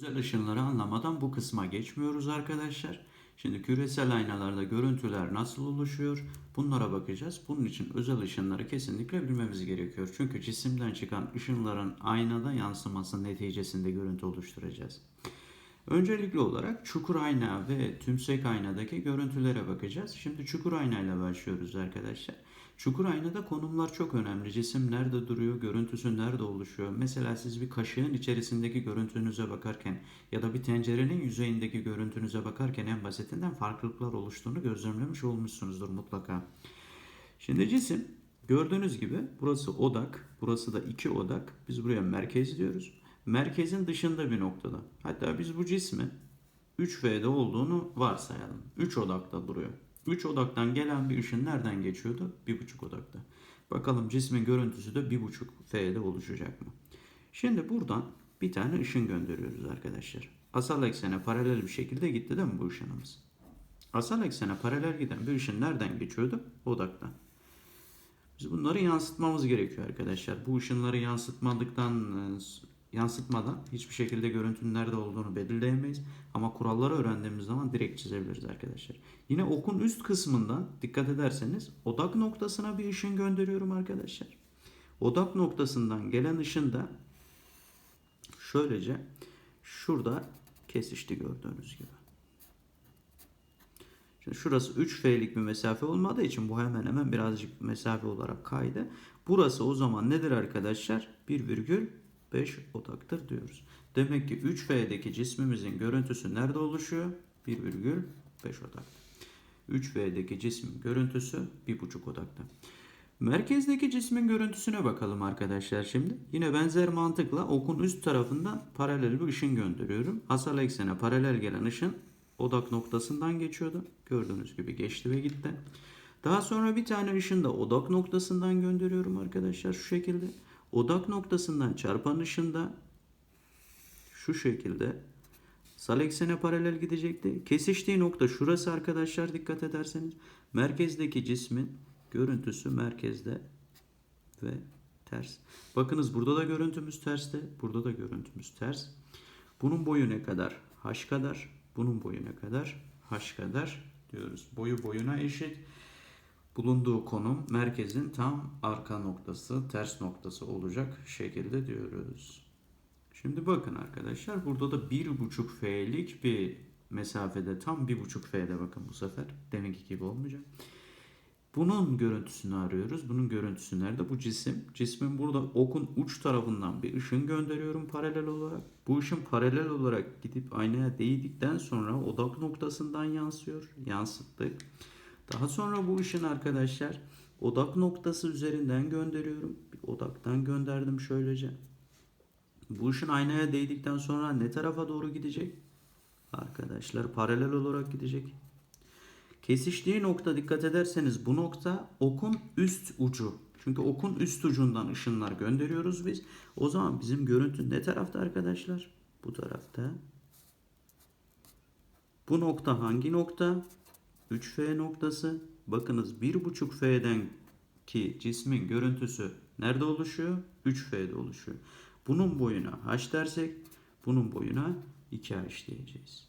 Özel ışınları anlamadan bu kısma geçmiyoruz arkadaşlar. Şimdi küresel aynalarda görüntüler nasıl oluşuyor? Bunlara bakacağız. Bunun için özel ışınları kesinlikle bilmemiz gerekiyor. Çünkü cisimden çıkan ışınların aynada yansıması neticesinde görüntü oluşturacağız. Öncelikli olarak çukur ayna ve tümsek aynadaki görüntülere bakacağız. Şimdi çukur aynayla başlıyoruz arkadaşlar. Çukur aynada konumlar çok önemli. Cisim nerede duruyor, görüntüsü nerede oluşuyor? Mesela siz bir kaşığın içerisindeki görüntünüze bakarken ya da bir tencerenin yüzeyindeki görüntünüze bakarken en basitinden farklılıklar oluştuğunu gözlemlemiş olmuşsunuzdur mutlaka. Şimdi cisim gördüğünüz gibi burası odak, burası da iki odak. Biz buraya merkez diyoruz. Merkezin dışında bir noktada. Hatta biz bu cismi 3V'de olduğunu varsayalım. 3 odakta duruyor. 3 odaktan gelen bir ışın nereden geçiyordu? 1,5 odakta. Bakalım cismin görüntüsü de 1,5 F'de oluşacak mı? Şimdi buradan bir tane ışın gönderiyoruz arkadaşlar. Asal eksene paralel bir şekilde gitti değil mi bu ışınımız? Asal eksene paralel giden bir ışın nereden geçiyordu? Odaktan. Biz bunları yansıtmamız gerekiyor arkadaşlar. Bu ışınları yansıtmadıktan yansıtmadan hiçbir şekilde görüntünün nerede olduğunu belirleyemeyiz. Ama kuralları öğrendiğimiz zaman direkt çizebiliriz arkadaşlar. Yine okun üst kısmından dikkat ederseniz odak noktasına bir ışın gönderiyorum arkadaşlar. Odak noktasından gelen ışın da şöylece şurada kesişti gördüğünüz gibi. Şimdi şurası 3F'lik bir mesafe olmadığı için bu hemen hemen birazcık mesafe olarak kaydı. Burası o zaman nedir arkadaşlar? 1,5 odaktır diyoruz. Demek ki 3F'deki cismimizin görüntüsü nerede oluşuyor? 1,5 odakta. 3V'deki cismin görüntüsü 1,5 odakta. Merkezdeki cismin görüntüsüne bakalım arkadaşlar şimdi. Yine benzer mantıkla okun üst tarafından paralel bir ışın gönderiyorum. Asal eksene paralel gelen ışın odak noktasından geçiyordu. Gördüğünüz gibi geçti ve gitti. Daha sonra bir tane ışın da odak noktasından gönderiyorum arkadaşlar şu şekilde. Odak noktasından çarpan ışın da şu şekilde sal eksene paralel gidecekti. Kesiştiği nokta şurası arkadaşlar dikkat ederseniz. Merkezdeki cismin görüntüsü merkezde ve ters. Bakınız burada da görüntümüz terste. Burada da görüntümüz ters. Bunun boyu ne kadar? H kadar. Bunun boyu ne kadar? H kadar diyoruz. Boyu boyuna eşit. Bulunduğu konum merkezin tam arka noktası, ters noktası olacak şekilde diyoruz. Şimdi bakın arkadaşlar burada da 1.5 F'lik bir mesafede tam 1.5 F'de bakın bu sefer. Deminki gibi olmayacak. Bunun görüntüsünü arıyoruz. Bunun görüntüsü nerede? Bu cisim. Cismin burada okun uç tarafından bir ışın gönderiyorum paralel olarak. Bu ışın paralel olarak gidip aynaya değdikten sonra odak noktasından yansıyor. Yansıttık. Daha sonra bu ışın arkadaşlar odak noktası üzerinden gönderiyorum. Bir odaktan gönderdim şöylece. Bu ışın aynaya değdikten sonra ne tarafa doğru gidecek? Arkadaşlar paralel olarak gidecek. Kesiştiği nokta dikkat ederseniz bu nokta okun üst ucu. Çünkü okun üst ucundan ışınlar gönderiyoruz biz. O zaman bizim görüntü ne tarafta arkadaşlar? Bu tarafta. Bu nokta hangi nokta? 3F noktası. Bakınız 1.5 F'den ki cismin görüntüsü nerede oluşuyor? 3F'de oluşuyor. Bunun boyuna H dersek bunun boyuna 2H diyeceğiz.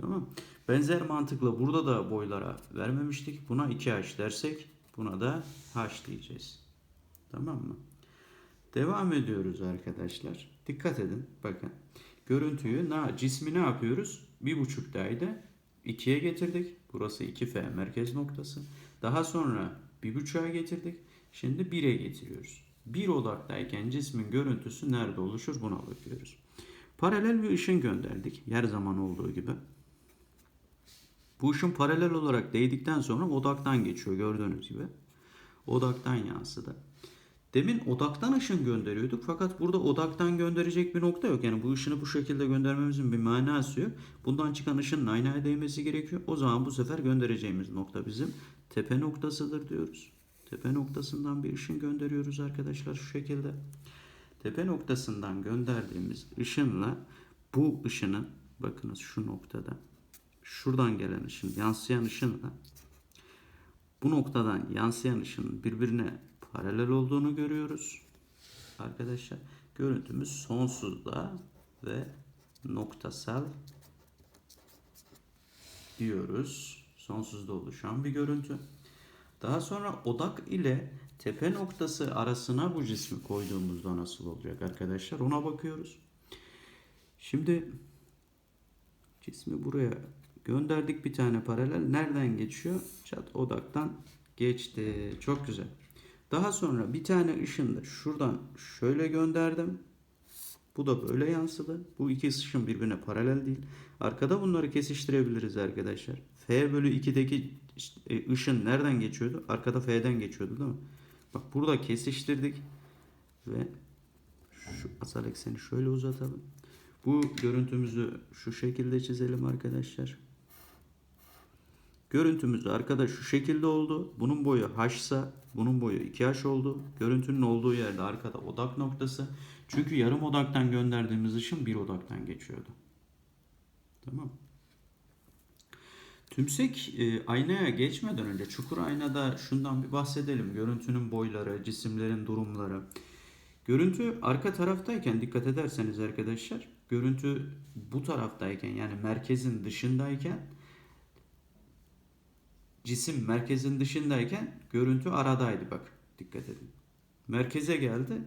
Tamam Benzer mantıkla burada da boylara vermemiştik. Buna 2H dersek buna da H diyeceğiz. Tamam mı? Devam ediyoruz arkadaşlar. Dikkat edin. Bakın. Görüntüyü na cismi ne yapıyoruz? 1.5'daydı. 2'ye getirdik. Burası 2F merkez noktası. Daha sonra 1.5'a getirdik. Şimdi 1'e getiriyoruz. 1 odaktayken cismin görüntüsü nerede oluşur buna bakıyoruz. Paralel bir ışın gönderdik. Her zaman olduğu gibi. Bu ışın paralel olarak değdikten sonra odaktan geçiyor gördüğünüz gibi. Odaktan yansıdı. Demin odaktan ışın gönderiyorduk fakat burada odaktan gönderecek bir nokta yok. Yani bu ışını bu şekilde göndermemizin bir manası yok. Bundan çıkan ışının aynaya değmesi gerekiyor. O zaman bu sefer göndereceğimiz nokta bizim tepe noktasıdır diyoruz. Tepe noktasından bir ışın gönderiyoruz arkadaşlar şu şekilde. Tepe noktasından gönderdiğimiz ışınla bu ışının bakınız şu noktada şuradan gelen ışın yansıyan ışınla bu noktadan yansıyan ışının birbirine paralel olduğunu görüyoruz. Arkadaşlar görüntümüz sonsuzda ve noktasal diyoruz. Sonsuzda oluşan bir görüntü. Daha sonra odak ile tepe noktası arasına bu cismi koyduğumuzda nasıl olacak arkadaşlar? Ona bakıyoruz. Şimdi cismi buraya gönderdik bir tane paralel. Nereden geçiyor? Çat odaktan geçti. Çok güzel. Daha sonra bir tane ışını da şuradan şöyle gönderdim. Bu da böyle yansıdı. Bu iki ışın birbirine paralel değil. Arkada bunları kesiştirebiliriz arkadaşlar. F bölü 2'deki işte, e, ışın nereden geçiyordu? Arkada F'den geçiyordu değil mi? Bak burada kesiştirdik. Ve şu asal ekseni şöyle uzatalım. Bu görüntümüzü şu şekilde çizelim arkadaşlar. Görüntümüz arkada şu şekilde oldu. Bunun boyu h ise bunun boyu 2h oldu. Görüntünün olduğu yerde arkada odak noktası. Çünkü yarım odaktan gönderdiğimiz ışın bir odaktan geçiyordu. Tamam. Tümsek e, aynaya geçmeden önce çukur aynada şundan bir bahsedelim. Görüntünün boyları, cisimlerin durumları. Görüntü arka taraftayken dikkat ederseniz arkadaşlar, görüntü bu taraftayken yani merkezin dışındayken cisim merkezin dışındayken görüntü aradaydı bak dikkat edin. Merkeze geldi.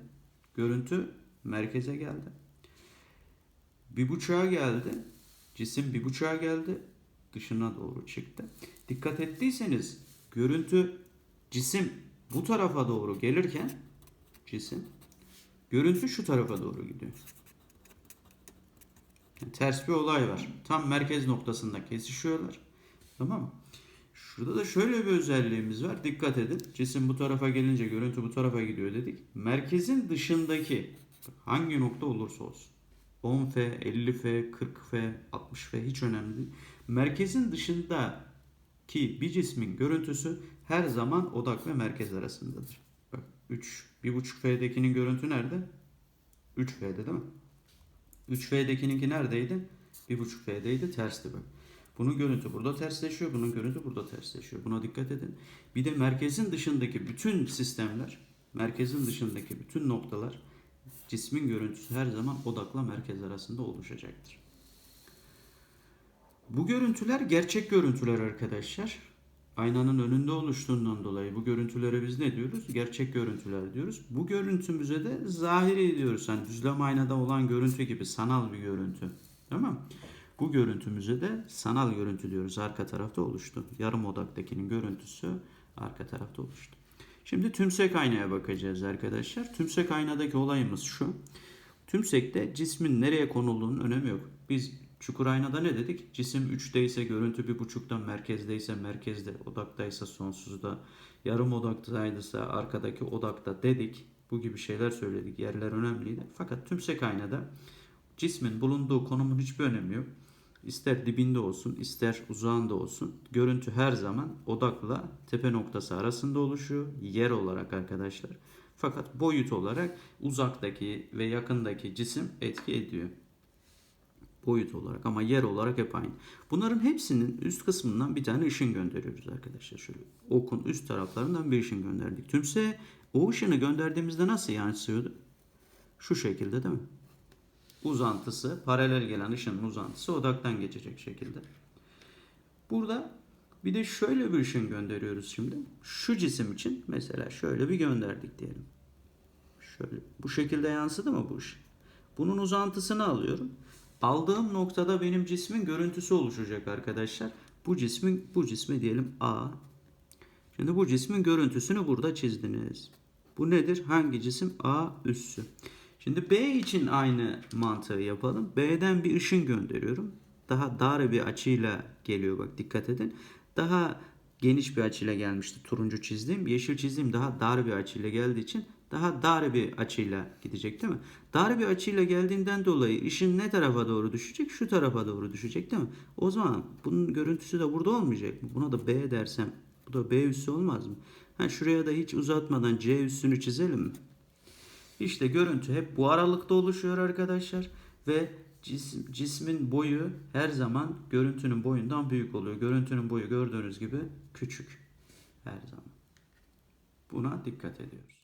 Görüntü merkeze geldi. Bir buçuğa geldi. Cisim bir buçuğa geldi. Dışına doğru çıktı. Dikkat ettiyseniz görüntü cisim bu tarafa doğru gelirken cisim görüntü şu tarafa doğru gidiyor. Yani ters bir olay var. Tam merkez noktasında kesişiyorlar. Tamam mı? Şurada da şöyle bir özelliğimiz var. Dikkat edin. Cisim bu tarafa gelince görüntü bu tarafa gidiyor dedik. Merkezin dışındaki hangi nokta olursa olsun. 10F, 50F, 40F, 60F hiç önemli değil. Merkezin dışındaki bir cismin görüntüsü her zaman odak ve merkez arasındadır. Bak 3, 1.5F'dekinin görüntü nerede? 3F'de değil mi? 3F'dekininki neredeydi? 1.5F'deydi tersti bak. Bunun görüntü burada tersleşiyor, bunun görüntü burada tersleşiyor. Buna dikkat edin. Bir de merkezin dışındaki bütün sistemler, merkezin dışındaki bütün noktalar cismin görüntüsü her zaman odakla merkez arasında oluşacaktır. Bu görüntüler gerçek görüntüler arkadaşlar. Aynanın önünde oluştuğundan dolayı bu görüntülere biz ne diyoruz? Gerçek görüntüler diyoruz. Bu görüntümüze de zahiri diyoruz. Yani düzlem aynada olan görüntü gibi sanal bir görüntü. Tamam Bu görüntümüze de sanal görüntü diyoruz. Arka tarafta oluştu. Yarım odaktakinin görüntüsü arka tarafta oluştu. Şimdi tümsek aynaya bakacağız arkadaşlar. Tümsek aynadaki olayımız şu. Tümsekte cismin nereye konulduğunun önemi yok. Biz çukur aynada ne dedik? Cisim 3'te ise görüntü 1.5'da, merkezde ise merkezde, odaktaysa sonsuzda, yarım odaktaysa arkadaki odakta dedik. Bu gibi şeyler söyledik. Yerler önemliydi. Fakat tümsek aynada cismin bulunduğu konumun hiçbir önemi yok. İster dibinde olsun, ister uzağında olsun. Görüntü her zaman odakla tepe noktası arasında oluşuyor. Yer olarak arkadaşlar. Fakat boyut olarak uzaktaki ve yakındaki cisim etki ediyor. Boyut olarak ama yer olarak hep aynı. Bunların hepsinin üst kısmından bir tane ışın gönderiyoruz arkadaşlar. Şöyle okun üst taraflarından bir ışın gönderdik. Tümse o ışını gönderdiğimizde nasıl yansıyordu? Şu şekilde değil mi? Uzantısı, paralel gelen ışının uzantısı odaktan geçecek şekilde. Burada bir de şöyle bir ışın gönderiyoruz şimdi. Şu cisim için mesela şöyle bir gönderdik diyelim. Şöyle bu şekilde yansıdı mı bu ışın? Bunun uzantısını alıyorum. Aldığım noktada benim cismin görüntüsü oluşacak arkadaşlar. Bu cismin bu cismi diyelim A. Şimdi bu cismin görüntüsünü burada çizdiniz. Bu nedir? Hangi cisim? A üssü. Şimdi B için aynı mantığı yapalım. B'den bir ışın gönderiyorum. Daha dar bir açıyla geliyor bak dikkat edin. Daha geniş bir açıyla gelmişti turuncu çizdiğim. Yeşil çizdiğim daha dar bir açıyla geldiği için daha dar bir açıyla gidecek değil mi? Dar bir açıyla geldiğinden dolayı ışın ne tarafa doğru düşecek? Şu tarafa doğru düşecek değil mi? O zaman bunun görüntüsü de burada olmayacak mı? Buna da B dersem bu da B üssü olmaz mı? Ha şuraya da hiç uzatmadan C üssünü çizelim mi? İşte görüntü hep bu aralıkta oluşuyor arkadaşlar ve cisim, cismin boyu her zaman görüntünün boyundan büyük oluyor. Görüntünün boyu gördüğünüz gibi küçük her zaman. Buna dikkat ediyoruz.